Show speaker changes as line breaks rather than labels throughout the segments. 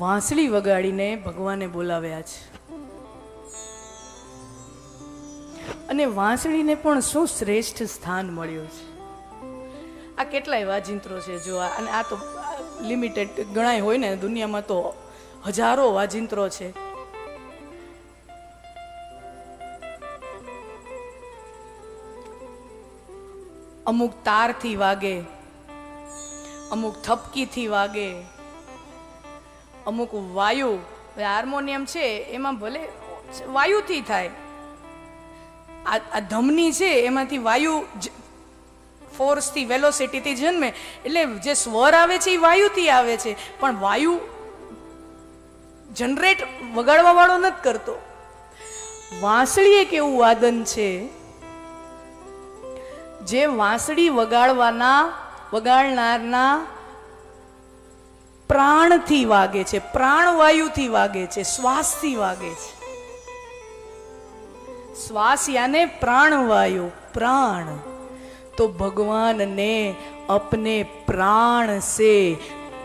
વાંસળી વગાડીને ભગવાને બોલાવ્યા છે. અને વાંસળીને પણ શું શ્રેષ્ઠ સ્થાન મળ્યું છે. આ કેટલાય વાજિંત્રો છે જો અને આ તો લિમિટેડ ગણાય હોય ને, દુનિયામાં તો હજારો વાજિંત્રો છે. અમુક તારથી વાગે, અમુક થપકીથી વાગે અમુક વાયુ હાર્મોનિયમ છે, એમાં ભલે વાયુથી થાય. આ ધમની છે, એમાંથી વાયુ ફોર્સથી, વેલોસિટીથી જન્મે. એટલે જે સ્વર આવે છે, એ વાયુથી આવે છે. પણ વાયુ જનરેટ વગાડવા વાળો નથી કરતો. વાંસળી એક એવું વાદન છે, જે વાંસળી વગાડવાના, વગાડનારના પ્રાણથી વાગે છે, પ્રાણવાયુથી વાગે છે, શ્વાસથી વાગે છે. શ્વાસ યાને પ્રાણવાયુ, પ્રાણ. તો ભગવાનને અપને પ્રાણ સે,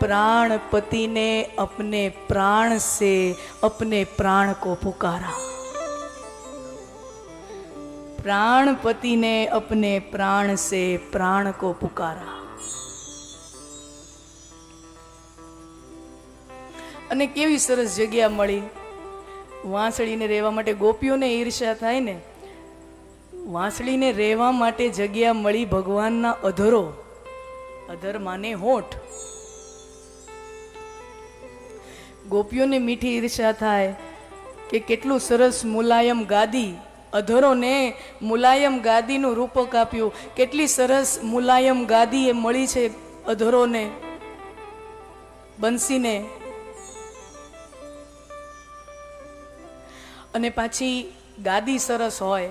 પ્રાણપતિને અપને પ્રાણ સે, અપને પ્રાણ કો પુકારા. પ્રાણપતિને અપને પ્રાણ સે, પ્રાણ કો પુકારા. અને કેવી સરસ જગ્યા મળી. વાંસળીને રહેવા માટે ગોપીઓને ઈર્ષ્યા થાય ને. વાંસળીને રહેવા માટે જગ્યા મળી ભગવાનના અધરો. અધર માને હોઠ. ગોપીઓને મીઠી ઈર્ષા થાય કે કેટલું સરસ મુલાયમ ગાદી. અધરોને મુલાયમ ગાદીનું રૂપક આપ્યું. કેટલી સરસ મુલાયમ ગાદી એ મળી છે અધરોને. બંસીને અને પાછી ગાદી સરસ હોય.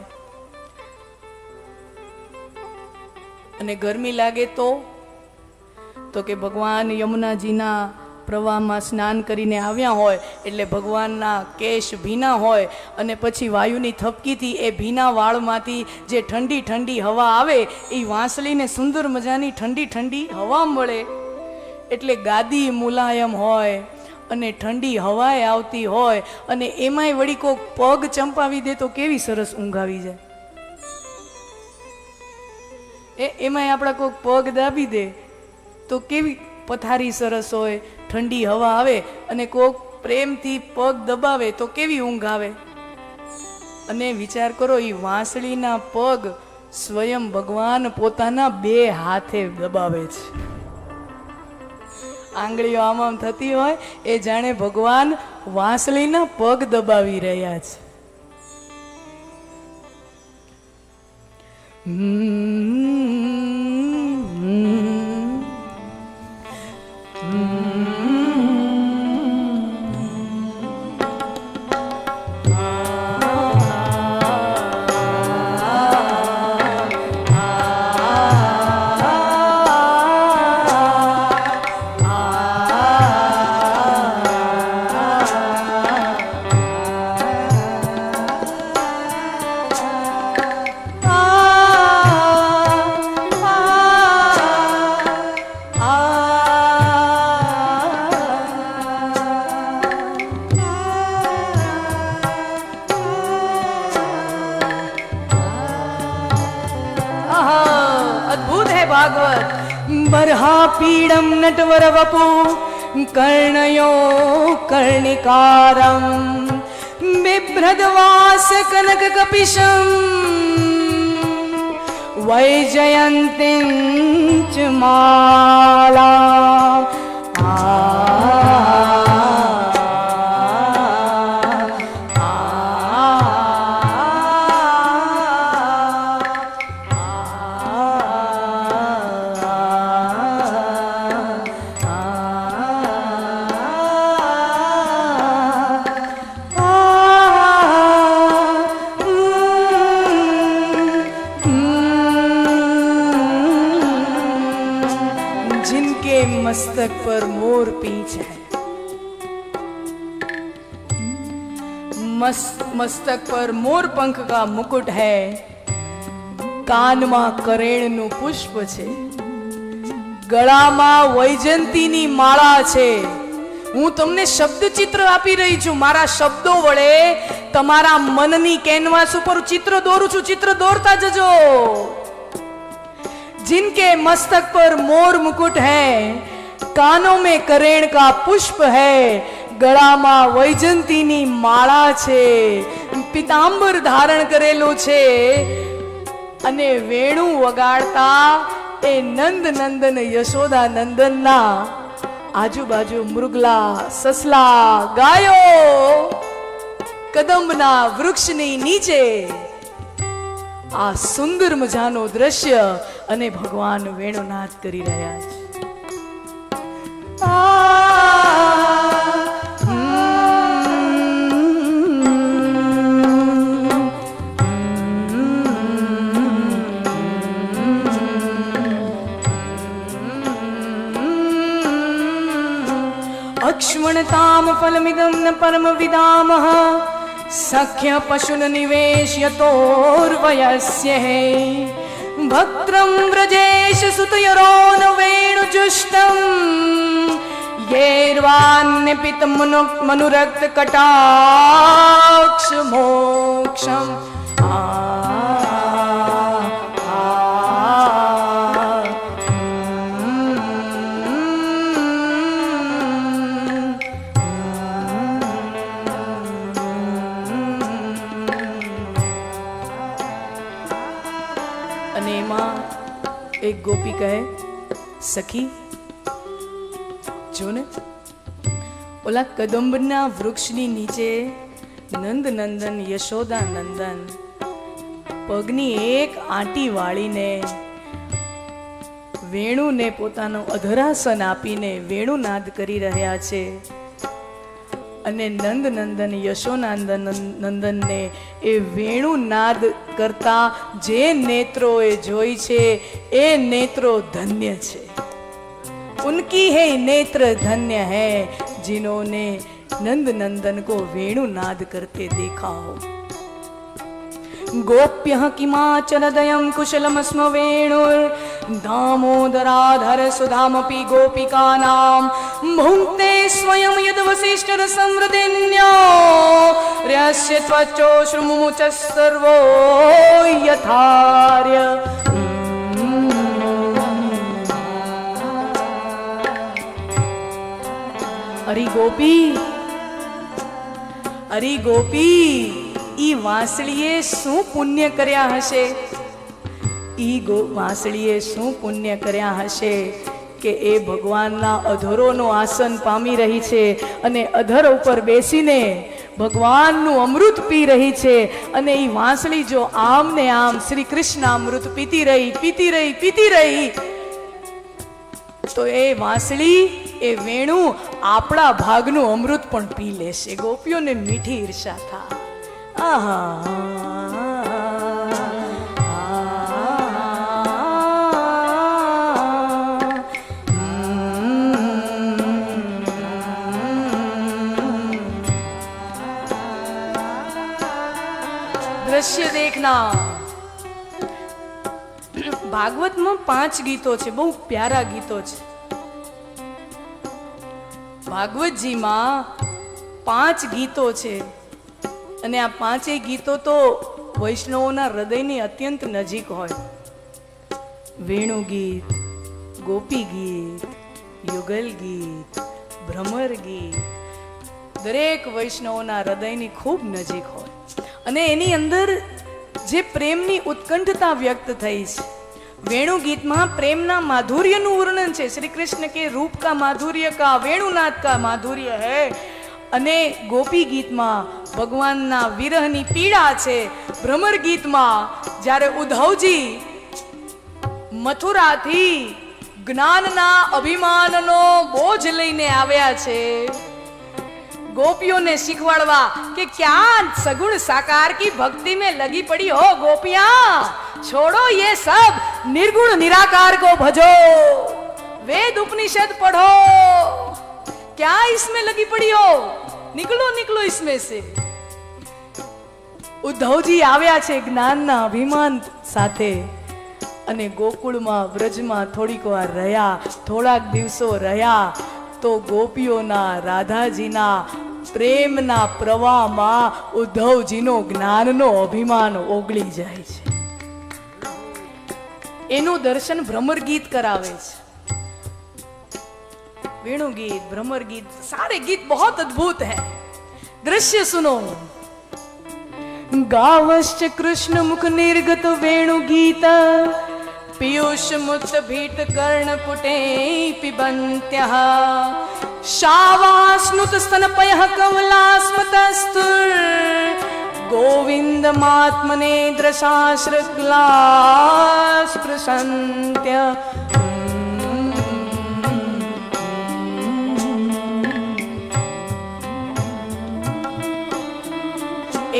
અને ગરમી લાગે તો? તો કે ભગવાન યમુનાજીના પ્રવાહમાં સ્નાન કરીને આવ્યા હોય, એટલે ભગવાનના કેશ ભીના હોય, અને પછી વાયુની થપકીથી એ ભીના વાળમાંથી જે ઠંડી ઠંડી હવા આવે એ વાંસળીને સુંદર મજાની ઠંડી ઠંડી હવા મળે. એટલે ગાદી મુલાયમ હોય. અને ઠંડી હવાએ આવતી હોય અને એમાંય વળી કોક પગ ચંપાવી દે તો કેવી સરસ ઊંઘ આવી જાય. એ, એમાંય આપણા કોઈક પગ દાબી દે તો કેવી પથારી સરસ હોય, ઠંડી હવા આવે અને કોક પ્રેમથી પગ દબાવે તો કેવી ઊંઘ આવે. અને વિચાર કરો એ વાંસળીના પગ સ્વયં ભગવાન પોતાના બે હાથે દબાવે છે. આંગળીઓ આમ આમ થતી હોય એ જાણે ભગવાન વાંસળીના પગ દબાવી રહ્યા છે હમ. कर्णयोकर्णिकारं बिभ्रदवासकनककपिशं वैजयन्ती च माला। मस्तक पर मोर पीछ है मस्त मस्तक पर मोर पंख का मुकुट है કાનમાં કરેણનું પુષ્પ છે ગળામાં વૈજંતીની માળા છે હું તમને શબ્દ ચિત્ર આપી રહી છું મારા શબ્દો વડે તમારા મનની કેનવાસ ઉપર ચિત્ર દોરું છું ચિત્ર દોરતા જજો जिनके मस्तक पर मोर मुकुट है કાનો મેં કરેણ કા પુષ્પ હૈ, ગળામાં વૈજંતીની માળા છે. પિતાંબર ધારણ કરેલો છે અને વેણું વગાડતા એ નંદ નંદન યશોદા નંદનના આજુબાજુ મૃગલા સસલા ગાયો. કદંબના વૃક્ષની નીચે આ સુંદર મજાનું દ્રશ્ય અને ભગવાન વેણુનાદ કરી રહ્યા છે. फलमिदं न परमविदामः सख्यपशुननिवेश्यतोर्वयस्य हे भक्त्रं व्रजेश सुतयरो न वेणुजुष्टम् गेर्वाण्यपित मनुरक्तकटाक्ष मोक्षम्। ગોપી કહે સખી જો ને ઓલા કદંબના વૃક્ષની નીચે નંદ નંદન યશોદા નંદન પગની એક આંટી વાળીને, વેણુને પોતાનો અધરાસન આપીને વેણુનાદ કરી રહ્યા છે. અને નંદ નંદન યશોનંદન નંદનને એ વેણુનાદ કરતા જે નેત્રો એ જોઈ છે એ નેત્રો ધન્ય છે उनकी है नेत्र धन्य है जिन्होंने नंद नंदन को वेणुनाद करते देखा हो गोप्य किमाचलदयं कुशलमस्म वेणुर् दामोदराधर सुधामपि गोपिकानां भुङ्क्ते स्वयं यद्वसिष्ठरसंवृदिन्यो रस्य त्वचोश्रुमुचः सर्वो यथार्य અરી ગોપી અરી ગોપી ઈ વાંસળીએ શું પુણ્ય કર્યા હશે ગો વાંસળીએ શું પુણ્ય કર્યા હશે કે એ ભગવાનના અધરોનો આસન પામી રહી છે અને અધર ઉપર બેસીને ભગવાનનું અમૃત પી રહી છે અને એ વાંસળી જો આમ ને આમ શ્રી કૃષ્ણ અમૃત પીતી રહી પીતી રહી પીતી રહી, તો એ વાંસળી, એ વેણુ આપણા ભાગનું અમૃત પણ પી લેશે. ગોપીઓને મીઠી ઈર્ષા થા આહા. દ્રશ્ય દેખના. ભાગવતમાં પાંચ ગીતો છે, બહુ પ્યારા ગીતો છે. ભાગવતજીમાં પાંચ ગીતો છે. અને આ પાંચેય ગીતો તો વૈષ્ણવોના હૃદયની અત્યંત નજીક હોય. વેણુ ગીત ગોપી ગીત યુગલ ગીત ભ્રમર ગીત દરેક વૈષ્ણવોના હૃદયની ખૂબ નજીક હોય. અને એની અંદર જે પ્રેમની ઉત્કંઠતા વ્યક્ત થઈ છે. વેણુ ગીતમાં પ્રેમના માધુર્યનું વર્ણન છે. શ્રી કૃષ્ણ કે, રૂપ કા માધુર્ય કા, વેણુનાથ કા માધુર્ય હે? અને ગોપી ગીતમાં ભગવાનના વિરહની પીડા છે. ભ્રમર ગીતમાં જ્યારે ઉદ્ધવજી મથુરાથી જ્ઞાનના અભિમાનનો બોજ લઈને આવ્યા છે. गोपियों ने सिखवाड़वा कि क्या सगुण साकार की भक्ति में लगी पड़ी हो गोपियां छोड़ो ये सब निर्गुण निराकार को भजो वेद उपनिषद पढ़ो क्या इसमें लगी पड़ी हो निकलो निकलो इसमें से ઉદ્ધવજી આવ્યા છે જ્ઞાનના અભિમાન સાથે અને ગોકુળમાં વ્રજમાં થોડીક વાર રહ્યા થોડાક દિવસો રહ્યા તો ગોપીઓના રાધાજીના પ્રેમના પ્રવાહમાં ઉદ્ધવજીનો જ્ઞાનનો અભિમાન ઓગળી જાય છે. એનું દર્શન ભ્રમર ગીત કરાવે છે. વેણુ ગીત ભ્રમર ગીત સારે ગીત બહુ અદ્ભુત હૈ. દ્રશ્ય સુનો. ગાવશ્ચ કૃષ્ણ મુખ નિર્ગત વેણુ ગીતા पीयूष मुत भिटकर्णपुट पिबंत कर्णपुटे पिबन्त्यः शावास्नुतस्तनपयः कमलास्मतस्तुर् गोविन्दमात्मने द्रशाश्रुग्ला स्पृशन्त्य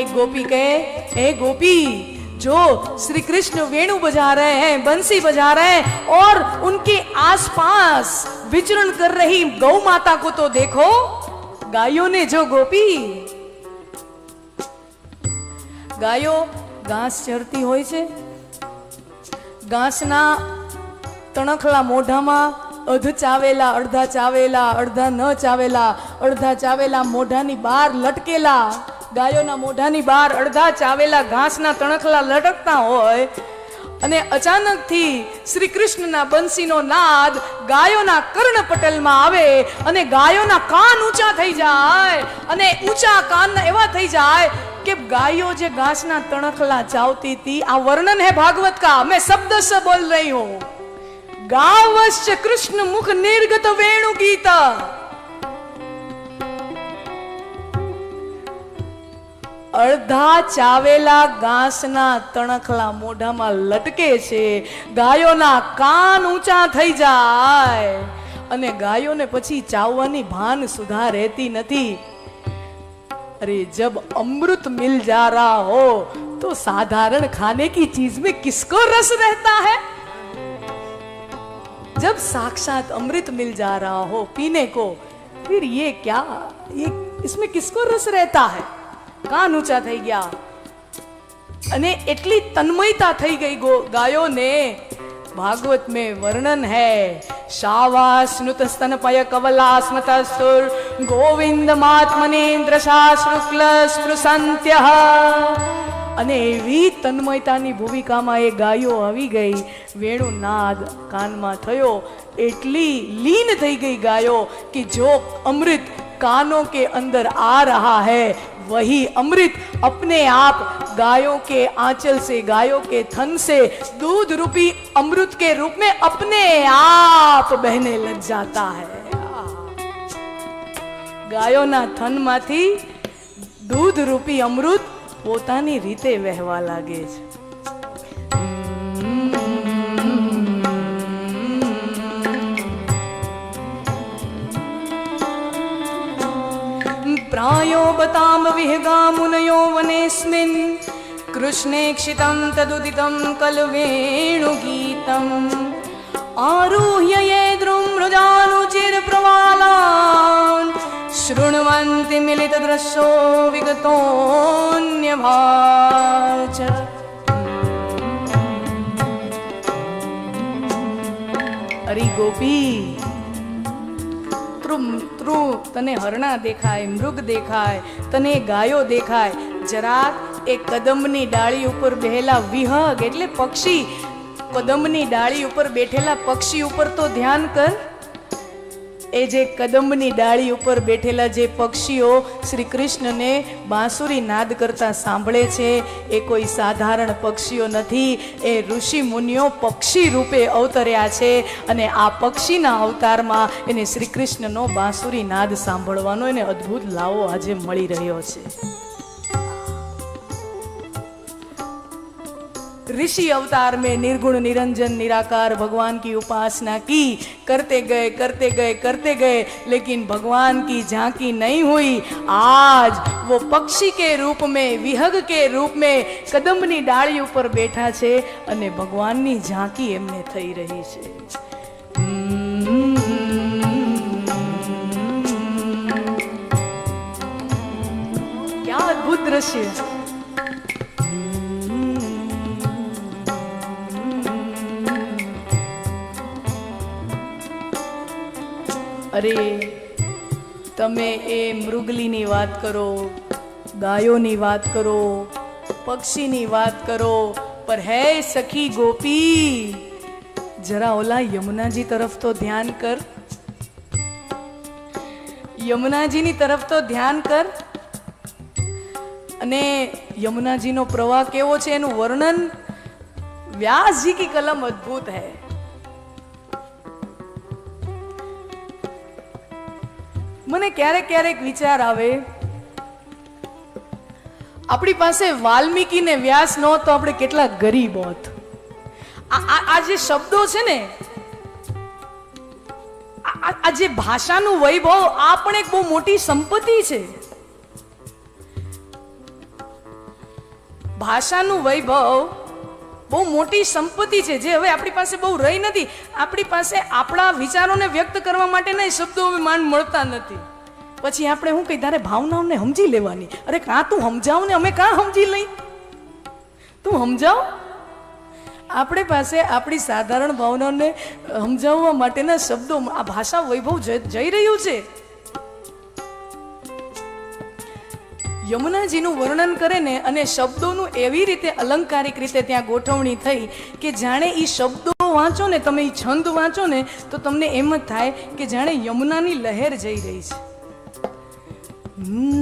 एक गोपी कहे हे गोपी जो श्री कृष्ण वेणु बजा रहे हैं बंसी बजा रहे हैं और उनके आसपास विचरण कर रही गौ माता को तो देखो गायों ने जो गोपी ગાયો ઘાસ ચરતી હોય છે ઘાસના તણખલા મોઢામાં અધ ચાવેલા અડધા ચાવેલા અડધા ન ચાવેલા અડધા ચાવેલા મોઢાની બહાર લટકેલા ગાયોના મોઢાની બહાર અડધા ચાવેલા ઘાસના તણખલા લટકતા હોય અને અચાનકથી શ્રી કૃષ્ણના બંસીનો નાદ ગાયોના કર્ણપટલમાં આવે અને ગાયોના કાન ઊંચા થઈ જાય અને ઊંચા કાન એવા થઈ જાય કે ગાયો જે ઘાસના તણખલા ચાવતી હતી, આ વર્ણન હે ભાગવત કા? મેં શબ્દ સ બોલ રહી હું. ગાવશ્ચ કૃષ્ણ મુખ નિર્ગત વેણુ ગીતા અડધા ચાવેલા ઘાસના તણખલા મોઢામાં લટકે છે ગાયોના કાન ઊંચા થઈ જાય અને ગાયોને પછી ચાવવાની ભાન સુધા રહેતી નથી अरे जब अमृत मिल जा रहा हो तो साधारण खाने की चीज में किसको रस रहता है जब साक्षात अमृत मिल जा रहा हो पीने को फिर ये क्या ये इसमें किसको रस रहता है કાન ઊંચા થઈ ગયા અને એટલી તન્મયતા થઈ ગઈ ગો ગાયોને भागवत में वर्णन है शावास्नुत स्तनपय कवलास्मतस्तुर गोविंद मात्मनेन्द्र शुक्ल स्पृशंत्य અને એવી તન્મયતાની ભૂમિકામાં એ ગાયો આવી ગઈ વેણુ નાદ કાનમાં થયો એટલી લીન થઈ ગઈ ગાયો કે જો અમૃત कानों के अंदर आ रहा है वही अमृत अपने आप गायों के आंचल से गायों के थन से दूध रूपी अमृत के रूप में अपने आप बहने लग जाता है ગાયોના થનમાંથી દૂધ રૂપી અમૃત પોતાની રીતે વહેવા લાગે છે विहगा मुनयो वनेऽस्मिन् कृष्णेक्षितं तदुदितं खलु वेणुगीतम् आरुह्य ये द्रुमृजानुचिरप्रवालान् शृण्वन्ति मिलितदृशो विगतोऽन्यभाच। अरे गोपी તું તું તને હરણા દેખાય, મૃગ દેખાય, તને ગાયો દેખાય. જરાક એ કદમની ડાળી ઉપર બેહેલા વિહગ એટલે પક્ષી. કદમની ડાળી ઉપર બેઠેલા પક્ષી ઉપર તો ધ્યાન કર. એ જે કદંબની ડાળી ઉપર બેઠેલા જે પક્ષીઓ શ્રી કૃષ્ણને બાંસુરી નાદ કરતા સાંભળે છે, એ કોઈ સાધારણ પક્ષીઓ નથી. એ ઋષિ મુનિઓ પક્ષી રૂપે અવતર્યા છે અને આ પક્ષીના અવતારમાં એને શ્રી કૃષ્ણનો બાંસુરી નાદ સાંભળવાનો એને અદ્ભુત લાવો આજે મળી રહ્યો છે. ऋषि अवतार में निर्गुण निरंजन निराकार भगवान की उपासना की करते गए करते गए करते गए लेकिन भगवान की झांकी नहीं हुई आज वो पक्षी के रूप में વિહગ કે રૂપ મેં કદમની ડાળી ઉપર બેઠા છે અને ભગવાનની ઝાંકી એમને થઈ રહી છે ક્યાં અદ્ભુત દ્રશ્ય અરે, તમે એ મૃગલીની વાત કરો, ગાયોની વાત કરો, પક્ષીની વાત કરો પર હે સખી ગોપી, જરા ઓલા યમુનાજી તરફ તો ધ્યાન કર. યમુનાજીની તરફ તો ધ્યાન કર. અને યમુનાજીનો પ્રવાહ કેવો છે એનું વર્ણન? વ્યાસજી કી કલમ અદ્ભુત હૈ. મને ક્યારેક ક્યારેક વિચાર આવે, આપણી પાસે વાલ્મીકી ને વ્યાસ ન તો આપણે કેટલા ગરીબ હોત. આ જે શબ્દો છે ને આ જે ભાષાનું વૈભવ આ પણ એક બહુ મોટી સંપત્તિ છે. ભાષાનું વૈભવ બહુ મોટી સંપત્તિ છે, જે હવે આપણી પાસે બહુ રહી નથી. આપણી પાસે આપણા વિચારોને વ્યક્ત કરવા માટેના શબ્દો હવે માન મળતા નથી. પછી આપણે શું કહી, તારે ભાવનાઓને સમજી લેવાની. અરે, કાં તું સમજાવ ને? અમે કાં સમજી લઈ? તું સમજાવ? આપણે પાસે આપણી સાધારણ ભાવનાઓને સમજાવવા માટેના શબ્દો, આ ભાષા વૈભવ જઈ રહ્યું છે. યમુનાજીનું વર્ણન કરે ને અને શબ્દોનું એવી રીતે અલંકારિક રીતે ત્યાં ગોઠવણી થઈ કે જાણે એ શબ્દો વાંચો ને, તમે એ છંદ વાંચો ને, તો તમને એમ જ થાય કે જાણે યમુનાની લહેર જઈ રહી છે.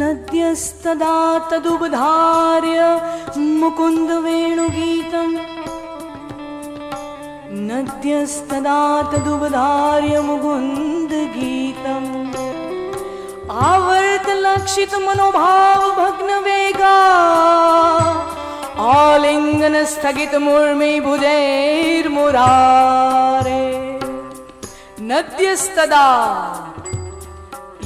નદ્યસ્તદા તદુબધાર્ય મુકુંદ વેણુગીતમ. નદ્યસ્તદા તદુબધાર્ય મુકુંદ ગીતમ. આવર્ત લક્ષિત મનોભાવ ભગ્ન વેગા આલિંગન સ્થગિત મૂર્મી ભુજૈર મુરારે નદ્યસ્તદા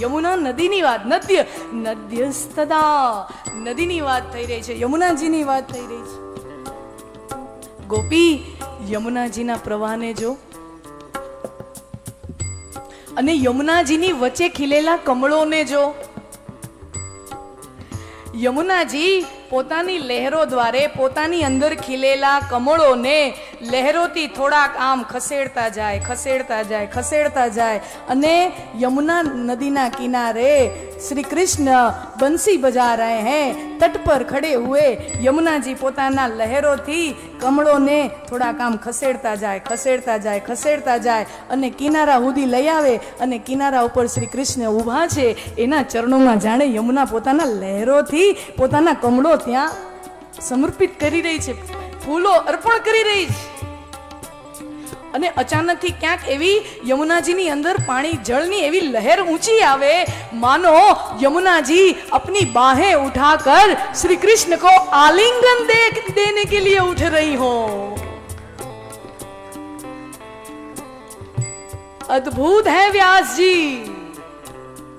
યમુના નદીની વાત નદ્ય નદ્યસ્તદા નદીની વાત થઈ રહી છે યમુનાજીની વાત થઈ રહી છે ગોપી યમુનાજીના પ્રવાહને જો અને યમુનાજીની વચ્ચે ખીલેલા કમળોને જો. યમુનાજી પોતાની લહેરો દ્વારે પોતાની અંદર ખીલેલા કમળોને લહેરોથી થોડાક આમ ખસેડતા જાય ખસેડતા જાય ખસેડતા જાય અને યમુના નદીના કિનારે શ્રી કૃષ્ણ બંસી બજા રહે હે, તટ પર ખડે હુએ. યમુનાજી પોતાના લહેરોથી કમળોને થોડા કામ ખસેડતા જાય ખસેડતા જાય ખસેડતા જાય અને કિનારા સુધી લઈ આવે અને કિનારા ઉપર શ્રી કૃષ્ણ ઊભા છે. એના ચરણોમાં જાણે યમુના પોતાના લહેરોથી, પોતાના કમળો ત્યાં સમર્પિત કરી રહી છે. ફૂલો અર્પણ કરી રહી છે. અને અચાનકથી ક્યાંક એવી યમુનાજીની અંદર પાણી જળની એવી લહેર ઊંચી આવે માનો यमुनाजी अपनी बाहें उठाकर श्री कृष्ण को आलिंगन दे देने के लिए उठ रही हो अद्भुत है व्यास जी